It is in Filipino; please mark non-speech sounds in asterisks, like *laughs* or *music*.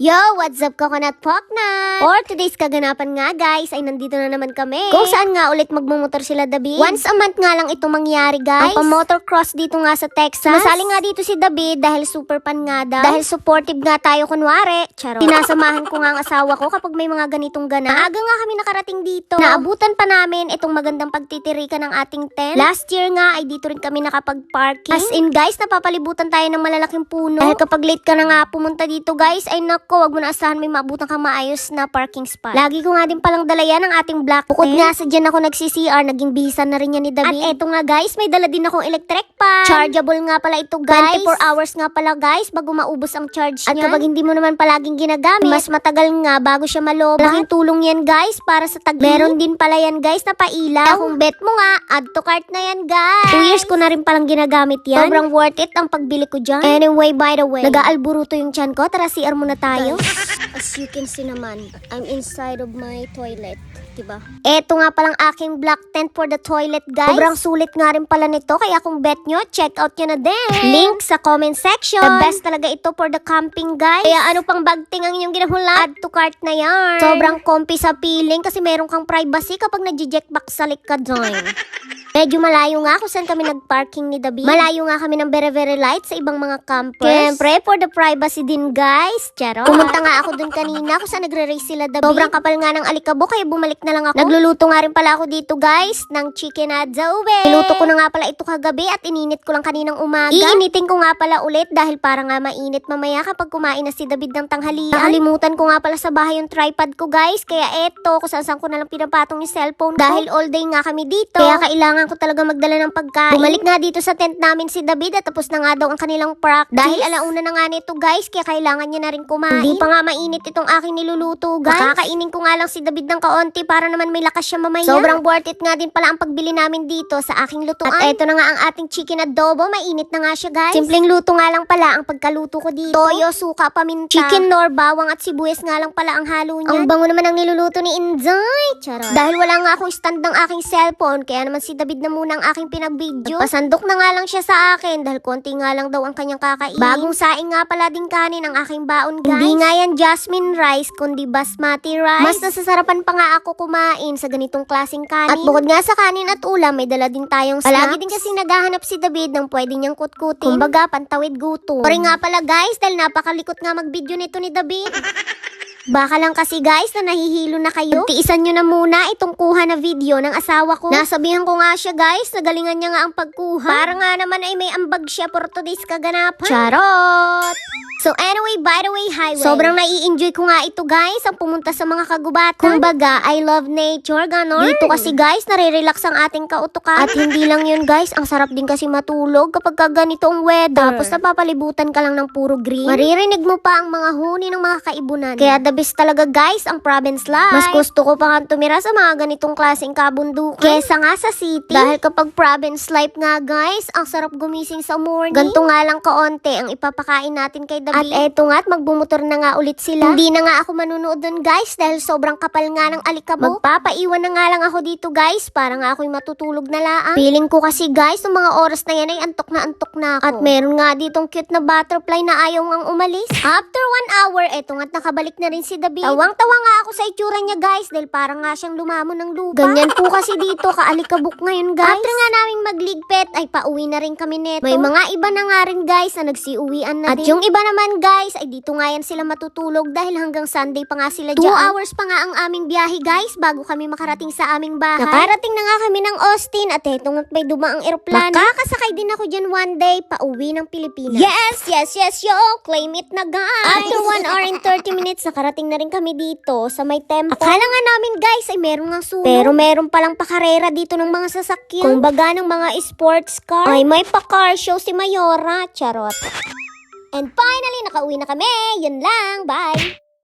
Yo, what's up coconut Poknut? For today's kaganapan nga guys, ay nandito na naman kami. Kung saan nga ulit magmumotor sila David. Once a month nga lang ito mangyari guys. Ang motocross dito nga sa Texas. Masali nga dito si David dahil super pan nga daw. Dahil supportive nga tayo kunwari. Charot. Sinasamahan ko nga ang asawa ko kapag may mga ganitong ganap. Maaga nga kami nakarating dito. Naabutan pa namin itong magandang pagtitirikan ng ating tent. Last year nga ay dito rin kami nakapag-parking. As in guys, napapalibutan tayo ng malalaking puno. Dahil kapag late ka na nga pumunta dito guys, ay nako, wag mo na asahan may maabutan kang maayos na parking spot. Lagi ko nga din palang dala yan ang ating black Bukod nga sa dyan ako nag-CCR, naging bihisan na rin yan ni David. At eto nga guys, may dala din akong electric pan. Chargeable nga pala ito guys. 24 hours nga pala guys, bago maubos ang charge niya. At kapag hindi mo naman palaging ginagamit, mas matagal nga bago siya malobat. Malaking tulong yan guys, para sa tag Meron din pala yan guys na paila. Kung bet mo nga, add to cart na yan guys. 2 years ko na rin palang ginagamit yan. Sobrang worth it ang pagbili ko dyan. Anyway, by the way, nag-aalburuto yung chan ko. Tara, CR muna tayo. As you can see naman, I'm inside of my toilet. Diba? Eto nga palang aking black tent for the toilet, guys. Sobrang sulit nga rin pala nito. Kaya kung bet nyo, check out nyo na din. Link sa comment section. The best talaga ito for the camping, guys. Kaya ano pang bagting ang inyong ginahulat? Add to cart na yan. Sobrang comfy sa feeling kasi meron kang privacy kapag nag-jackback sa ka doon. *laughs* Medyo malayo nga kung saan kami nag-parking ni David. Malayo nga kami ng very very light sa ibang mga campers. Siyempre, for the privacy din guys. Charot. Pumunta nga ako dun kanina kung saan nagre-race sila David. Sobrang kapal nga ng alikabok kaya bumalik na lang ako. Nagluluto nga rin pala ako dito guys ng chicken adobe. Niluto ko na nga pala ito kagabi at ininit ko lang kaninang umaga. Iinitin ko nga pala ulit dahil para nga mainit mamaya kapag kumain na si David ng tanghalian. Nakalimutan ko nga pala sa bahay yung tripod ko guys. Kaya eto, kung saan ko na lang pinapatong yung cellphone ko. Dahil all day nga kami dito. Kaya kailangan ko talaga magdala ng pagkain. Bumalik nga dito sa tent namin si David at tapos na nga daw ang kanilang practice. Dahil alauna na nga nito guys, kaya kailangan niya na rin kumain. Hindi pa nga mainit itong aking niluluto guys. Kakainin ko nga lang si David ng kaunti para naman may lakas siya mamaya. Sobrang worth it nga din pala ang pagbili namin dito sa aking lutuan. At eto na nga ang ating chicken adobo. Mainit na nga siya guys. Simpleng luto nga lang pala ang pagkaluto ko dito. Toyo, suka, paminta. Chicken nor, bawang at sibuyas nga lang pala ang halo niya. Ang bango naman ang niluluto ni Inday. Charot. Dahil wala nga akong stand ng aking cellphone, kaya naman si David na muna ang aking pinagbidyo. Pasandok na nga lang siya sa akin dahil konti nga lang daw ang kanyang kakainin. Bagong saing nga pala din kanin ang aking baon guys. Hindi nga yan jasmine rice, kundi basmati rice. Mas nasasarapan pa nga ako kumain sa ganitong klaseng kanin. At bukod nga sa kanin at ulam, may dala din tayong snacks. Palagi din kasi naghahanap si David ng pwede niyang kutkutin. Kumbaga, pantawid gutom. Sorry nga pala guys, dahil napakalikot nga mag-video nito ni David. *laughs* Baka lang kasi guys na nahihilo na kayo. Tiisan nyo na muna itong kuha na video ng asawa ko. Nasabihan ko nga siya guys, nagalingan niya nga ang pagkuha. Para nga naman ay may ambag siya for today's kaganapan. Charot! So anyway, by the way, highway. Sobrang nai-enjoy ko nga ito guys, ang pumunta sa mga kagubatan. Kumbaga, I love nature, ganon. Dito kasi guys, nare-relax ang ating kautukan. At hindi lang yun guys, ang sarap din kasi matulog kapag ka ganito ang weather. Tapos napapalibutan ka lang ng puro green. Maririnig mo pa ang mga huni ng mga kaibunan. Kaya the best talaga guys, ang province life. Mas gusto ko pa nga tumira sa mga ganitong klaseng kabundukan. Kesa nga sa city. Dahil kapag province life nga guys, ang sarap gumising sa morning. Ganto nga lang kaonte ang ipapakain natin kay David. At eto nga, at magbumotor na nga ulit sila. Hindi na nga ako manunood dun guys dahil sobrang kapal nga ng alikabok. Magpapaiwan na nga lang ako dito guys para nga ako'y matutulog na laang. Feeling ko kasi guys, ng mga oras na yan ay antok na antok na ako. At meron nga ditong cute na butterfly na ayaw ngang umalis. After one hour, eto nga't nakabalik na rin si David. Tawang-tawa nga ako sa itsura niya guys dahil parang nga siyang lumamon ng lupa. Ganyan po kasi dito, kaalikabok ngayon guys. After nga namin magligpit, ay pauwi na rin kami neto. May mga iba na nga rin guys na nagsiuwian na At din. yung iba naman guys, ay dito nga yan sila matutulog dahil hanggang Sunday pa nga sila dyan. Two hours pa nga ang aming biyahe guys bago kami makarating sa aming bahay. Nakarating na nga kami ng Austin at eto nga't may dumaang eroplano. Makakasakay din ako dyan one day pauwi ng Pilipinas. Yes, yes, yes, yo! Claim it na guys! After 1 hour and 30 minutes, nakarating na rin kami dito sa may temple. Akala nga namin guys ay meron nga sunog. Pero meron palang pakarera dito ng mga sasakyan. Kung baga ng mga sports car. Ay may pa-car show si Mayora. Charot. And finally, nakauwi na kami. Yun lang. Bye!